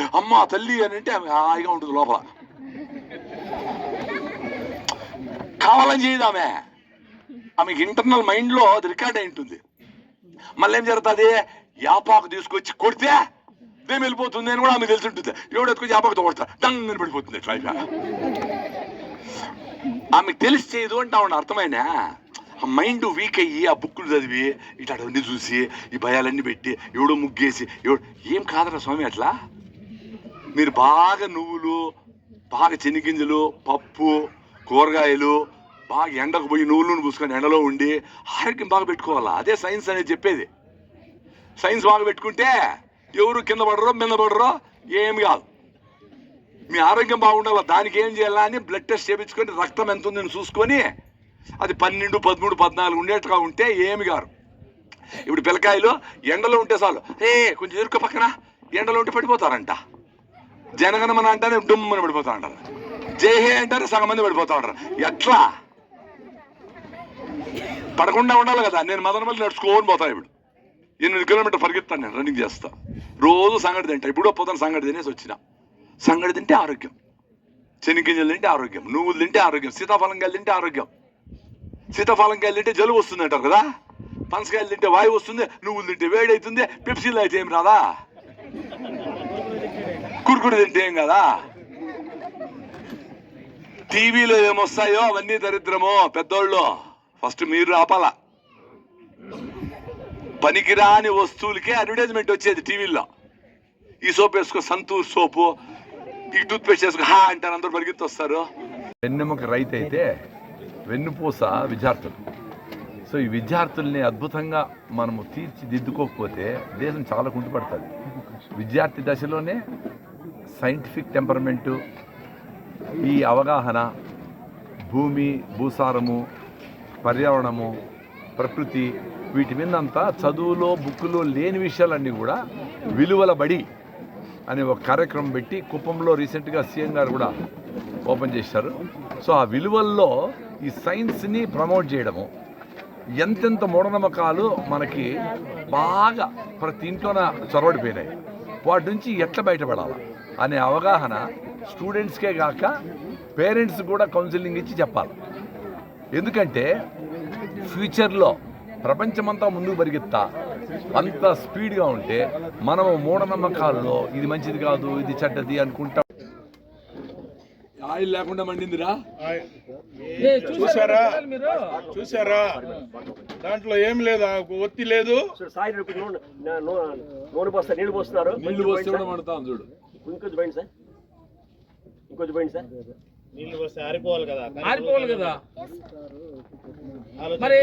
అమ్మ తల్లి అని అంటే ఆమె హాయిగా ఉంటుంది లోపల. కావాలని చేయదు ఆమె. ఆమెకి ఇంటర్నల్ మైండ్లో అది రికార్డ్ అయి ఉంటుంది. మళ్ళీ ఏం జరుగుతుంది? యాపాకు తీసుకొచ్చి కొడితే దేని వెళ్ళిపోతుంది అని కూడా ఆమె తెలిసి ఉంటుంది. ఎవడు ఎత్తుకొచ్చి యాపాకుతో కొడతా? డంగ్ అని పడిపోతుంది ఇట్లా ఆమెకు తెలిసి చేయదు అంటే ఆవిడ అర్థమైనా ఆ మైండ్ వీక్ అయ్యి ఆ బుక్కులు చదివి ఇట్లాంటివన్నీ చూసి ఈ భయాలన్నీ పెట్టి ఎవడో ముగ్గేసి ఎవడు ఏం కాదరా స్వామి అట్లా? మీరు బాగా నువ్వులు బాగా చెనిగింజలు పప్పు కూరగాయలు బాగా ఎండకు పోయి నువ్వులను నూనె పూసుకొని ఎండలో ఉండి ఆరోగ్యం బాగా పెట్టుకోవాలా? అదే సైన్స్ అనేది చెప్పేది. సైన్స్ బాగా పెట్టుకుంటే ఎవరు కింద పడరో మింద పడరో ఏమి కాదు. మీ ఆరోగ్యం బాగుండాలా? దానికి ఏం చేయాలా అని బ్లడ్ టెస్ట్ చేయించుకొని రక్తం ఎంత ఉందని చూసుకొని అది పన్నెండు పదమూడు పద్నాలుగు ఉండేట్టుగా ఉంటే ఏమి గారు ఇప్పుడు పిల్లకాయలు ఎండలో ఉంటే చాలు. ఏ కొంచెం ఎరుక పక్కన ఎండలో ఉంటే పడిపోతారంట. జనగణమన అంటేనే డుమ్మని పడిపోతా ఉంటారు జేహే అంటారు సగం మంది పడిపోతా ఉంటారు ఎట్లా? పడకుండా ఉండాలి కదా. నేను మదనపల్లి నడుచుకోని పోతాను ఇప్పుడు. ఎనిమిది కిలోమీటర్ పరిగెత్తాను నేను రన్నింగ్ చేస్తా. రోజు సంగటి తింటా. ఇప్పుడు పోతాను సంగటి తినేసి వచ్చిన. సంగటి తింటే ఆరోగ్యం. శనిగింజలు తింటే ఆరోగ్యం. నువ్వులు తింటే ఆరోగ్యం. సీతాఫలం కాయలు తింటే ఆరోగ్యం. సీతాఫలం కాయలు తింటే జలుబు వస్తుంది అంటారు కదా. పనసకాయలు తింటే వాయువు వస్తుంది. నువ్వులు తింటే వేడి అవుతుంది పెప్సీలు అయితే ఏం రాదా? కురుకుడు తింటే ఏం కదా? టీవీలో ఏమొస్తాయో అవన్నీ దరిద్రమో పెద్దోళ్ళు. ఫస్ట్ మీరు ఆపాల. పనికిరాని వస్తువులకే అడ్వర్టైజ్మెంట్ వచ్చేది టీవీలో ఈ సోప్ వేసుకో సంతూర్ సోపు ఈ టూత్ పేస్ట్ వేసుకో హా అంటారు అందరూ పరిగెత్తి వస్తారు వెన్నెముక రైతు అయితే వెన్నుపూస విద్యార్థులు. సో ఈ విద్యార్థుల్ని అద్భుతంగా మనము తీర్చిదిద్దుకోకపోతే దేశం చాలా కుంటుపడుతుంది. విద్యార్థి దశలోనే సైంటిఫిక్ టెంపర్మెంటు ఈ అవగాహన భూమి భూసారము పర్యావరణము ప్రకృతి వీటి మీదంతా చదువులో బుక్కులో లేని విషయాలన్నీ కూడా విలువలబడి అనే ఒక కార్యక్రమం పెట్టి కుప్పంలో రీసెంట్గా సీఎం గారు కూడా ఓపెన్ చేశారు. సో ఆ విలువల్లో ఈ సైన్స్ని ప్రమోట్ చేయడము ఎంతెంత మూఢనమ్మకాలు మనకి బాగా ప్రతి ఇంట్లోన చొరబడిపోయినాయి. వాటి నుంచి ఎట్లా బయటపడాలా? అనే అవగాహన స్టూడెంట్స్కే కాక పేరెంట్స్ కూడా కౌన్సిలింగ్ ఇచ్చి చెప్పాలి. ఎందుకంటే ఫ్యూచర్లో ప్రపంచమంతా ముందుకు పరిగెత్తా అంత స్పీడ్గా ఉంటే మనము మూఢనమ్మకాల్లో ఇది మంచిది కాదు ఇది చెడ్డది అనుకుంటా. ఆయిల్ లేకుండా మండిందిరా? చూసారా? చూసారా? దాంట్లో ఏం లేదు ఒత్తి లేదు. నీళ్ళు పోస్తే కూడా మండుతాం చూడు. ఇంకొంచెం పోయింది సార్. ఇంకొంచెం పోయింది సార్. నీళ్ళు వస్తే ఆరిపోవాలి కదా. ఆరిపోవాలి కదా. మరి